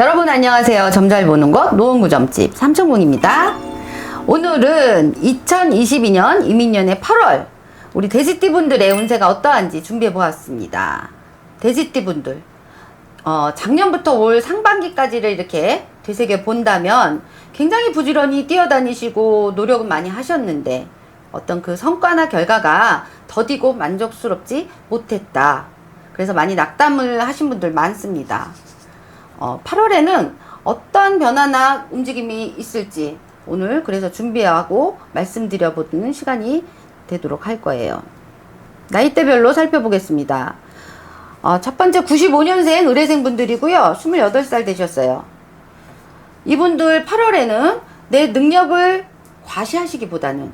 여러분 안녕하세요. 점잘 보는 것 노원구 점집 삼천봉입니다. 오늘은 2022년 이민년의 8월 우리 돼지띠 분들의 운세가 어떠한지 준비해 보았습니다. 돼지띠 분들 어, 작년부터 올 상반기까지를 이렇게 되새겨 본다면 굉장히 부지런히 뛰어다니시고 노력은 많이 하셨는데 어떤 그 성과나 결과가 더디고 만족스럽지 못했다. 그래서 많이 낙담을 하신 분들 많습니다. 어, 8월에는 어떤 변화나 움직임이 있을지 오늘 그래서 준비하고 말씀드려보는 시간이 되도록 할 거예요. 나이대별로 살펴보겠습니다. 어, 첫 번째 95년생 의뢰생 분들이고요. 28살 되셨어요. 이분들 8월에는 내 능력을 과시하시기보다는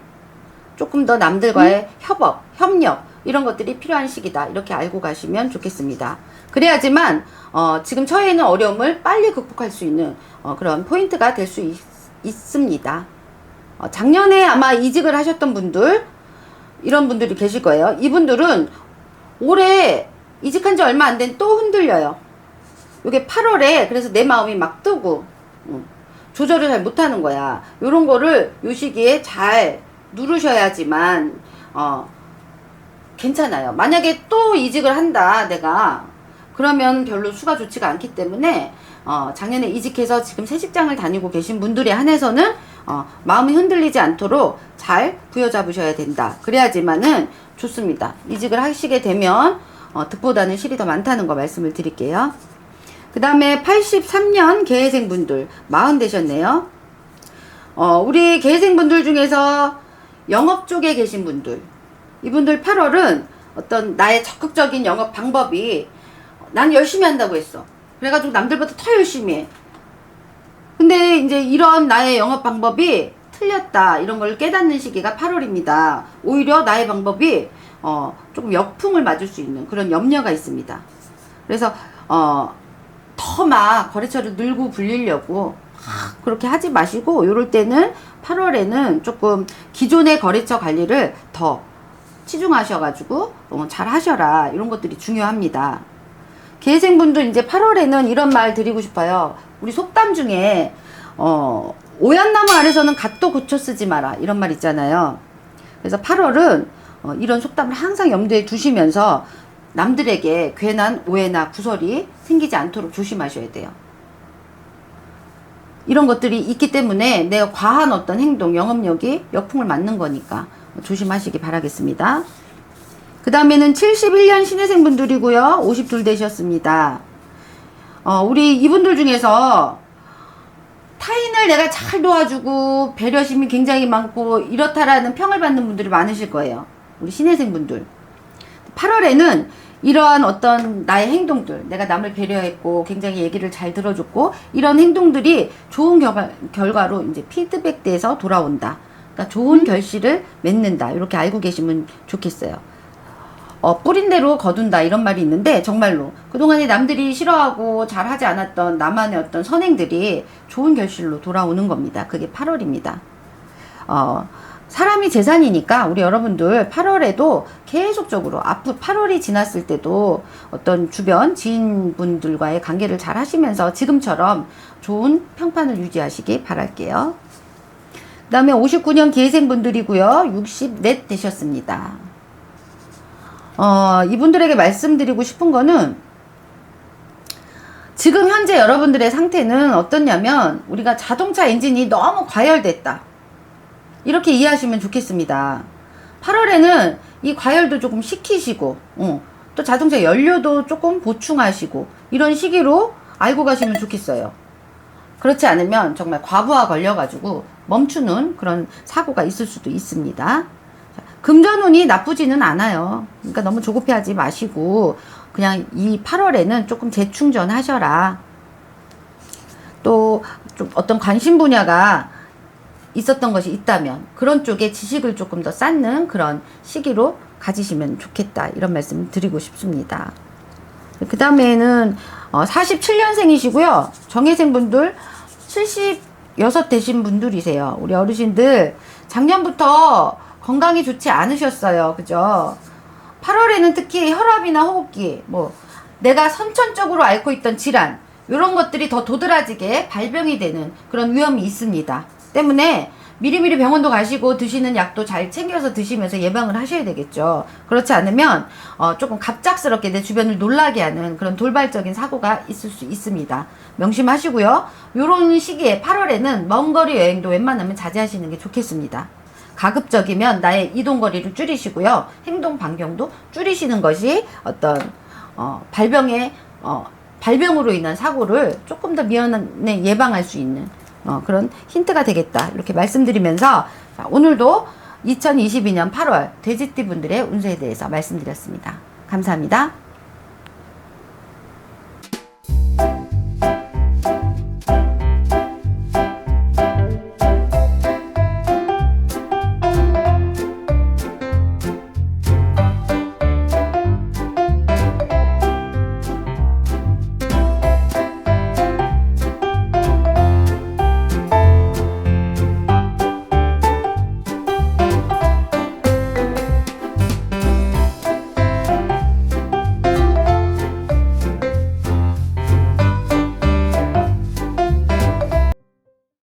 조금 더 남들과의 협업, 협력 이런 것들이 필요한 시기다. 이렇게 알고 가시면 좋겠습니다. 그래야지만 어, 지금 처해 있는 어려움을 빨리 극복할 수 있는 어, 그런 포인트가 될 수 있습니다. 어, 작년에 아마 이직을 하셨던 분들 이런 분들이 계실 거예요. 이분들은 올해 이직한 지 얼마 안 된 또 흔들려요. 이게 8월에 그래서 내 마음이 막 뜨고 음, 조절을 잘 못하는 거야. 이런 거를 요 시기에 잘 누르셔야지만 어, 괜찮아요. 만약에 또 이직을 한다, 내가. 그러면 별로 수가 좋지가 않기 때문에, 어, 작년에 이직해서 지금 새 직장을 다니고 계신 분들에 한해서는, 어, 마음이 흔들리지 않도록 잘 부여잡으셔야 된다. 그래야지만은 좋습니다. 이직을 하시게 되면, 어, 득보다는 실이 더 많다는 거 말씀을 드릴게요. 그 다음에 83년 계회생 분들, 40 되셨네요. 어, 우리 계회생 분들 중에서 영업 쪽에 계신 분들, 이분들 8월은 어떤 나의 적극적인 영업 방법이 난 열심히 한다고 했어. 그래가지고 남들보다 더 열심히 해. 근데 이제 이런 나의 영업 방법이 틀렸다. 이런 걸 깨닫는 시기가 8월입니다. 오히려 나의 방법이 어, 조금 역풍을 맞을 수 있는 그런 염려가 있습니다. 그래서 어, 더 막 거래처를 늘고 불리려고 막 그렇게 하지 마시고 요럴 때는 8월에는 조금 기존의 거래처 관리를 더 치중하셔가지고 어, 잘 하셔라 이런 것들이 중요합니다. 계생분들 이제 8월에는 이런 말 드리고 싶어요. 우리 속담 중에 어, 오얏나무 아래서는 갓도 고쳐 쓰지 마라 이런 말 있잖아요. 그래서 8월은 어, 이런 속담을 항상 염두에 두시면서 남들에게 괜한 오해나 구설이 생기지 않도록 조심하셔야 돼요. 이런 것들이 있기 때문에 내가 과한 어떤 행동, 영업력이 역풍을 맞는 거니까 조심하시기 바라겠습니다. 그 다음에는 71년 신혜생 분들이고요. 52 되셨습니다. 어, 우리 이분들 중에서 타인을 내가 잘 도와주고 배려심이 굉장히 많고 이렇다라는 평을 받는 분들이 많으실 거예요. 우리 신혜생 분들. 8월에는 이러한 어떤 나의 행동들, 내가 남을 배려했고 굉장히 얘기를 잘 들어줬고 이런 행동들이 좋은 결과, 결과로 이제 피드백돼서 돌아온다. 그러니까 좋은 결실을 맺는다. 이렇게 알고 계시면 좋겠어요. 어, 뿌린 대로 거둔다 이런 말이 있는데 정말로 그동안에 남들이 싫어하고 잘 하지 않았던 나만의 어떤 선행들이 좋은 결실로 돌아오는 겁니다. 그게 8월입니다. 어, 사람이 재산이니까 우리 여러분들 8월에도 계속적으로 앞으로 8월이 지났을 때도 어떤 주변 지인분들과의 관계를 잘 하시면서 지금처럼 좋은 평판을 유지하시기 바랄게요. 그 다음에 59년 기회생분들이고요. 64 되셨습니다. 어, 이분들에게 말씀드리고 싶은 거는 지금 현재 여러분들의 상태는 어떻냐면 우리가 자동차 엔진이 너무 과열됐다. 이렇게 이해하시면 좋겠습니다. 8월에는 이 과열도 조금 식히시고, 어, 또 자동차 연료도 조금 보충하시고, 이런 시기로 알고 가시면 좋겠어요. 그렇지 않으면 정말 과부하 걸려가지고 멈추는 그런 사고가 있을 수도 있습니다. 금전운이 나쁘지는 않아요. 그러니까 너무 조급해하지 마시고, 그냥 이 8월에는 조금 재충전 하셔라. 또, 좀 어떤 관심 분야가 있었던 것이 있다면 그런 쪽에 지식을 조금 더 쌓는 그런 시기로 가지시면 좋겠다 이런 말씀 드리고 싶습니다. 그 다음에는 어 47년생이시고요. 정예생분들 76 되신 분들이세요. 우리 어르신들 작년부터 건강이 좋지 않으셨어요. 그죠? 8월에는 특히 혈압이나 호흡기, 뭐 내가 선천적으로 앓고 있던 질환 이런 것들이 더 도드라지게 발병이 되는 그런 위험이 있습니다. 때문에 미리미리 병원도 가시고 드시는 약도 잘 챙겨서 드시면서 예방을 하셔야 되겠죠. 그렇지 않으면 어, 조금 갑작스럽게 내 주변을 놀라게 하는 그런 돌발적인 사고가 있을 수 있습니다. 명심하시고요. 요런 시기에 8월에는 먼 거리 여행도 웬만하면 자제하시는 게 좋겠습니다. 가급적이면 나의 이동 거리를 줄이시고요. 행동 반경도 줄이시는 것이 어떤 어, 발병의 어, 발병으로 인한 사고를 조금 더 미연에 예방할 수 있는 어, 그런 힌트가 되겠다 이렇게 말씀드리면서 자, 오늘도 2022년 8월 돼지띠 분들의 운세에 대해서 말씀드렸습니다. 감사합니다.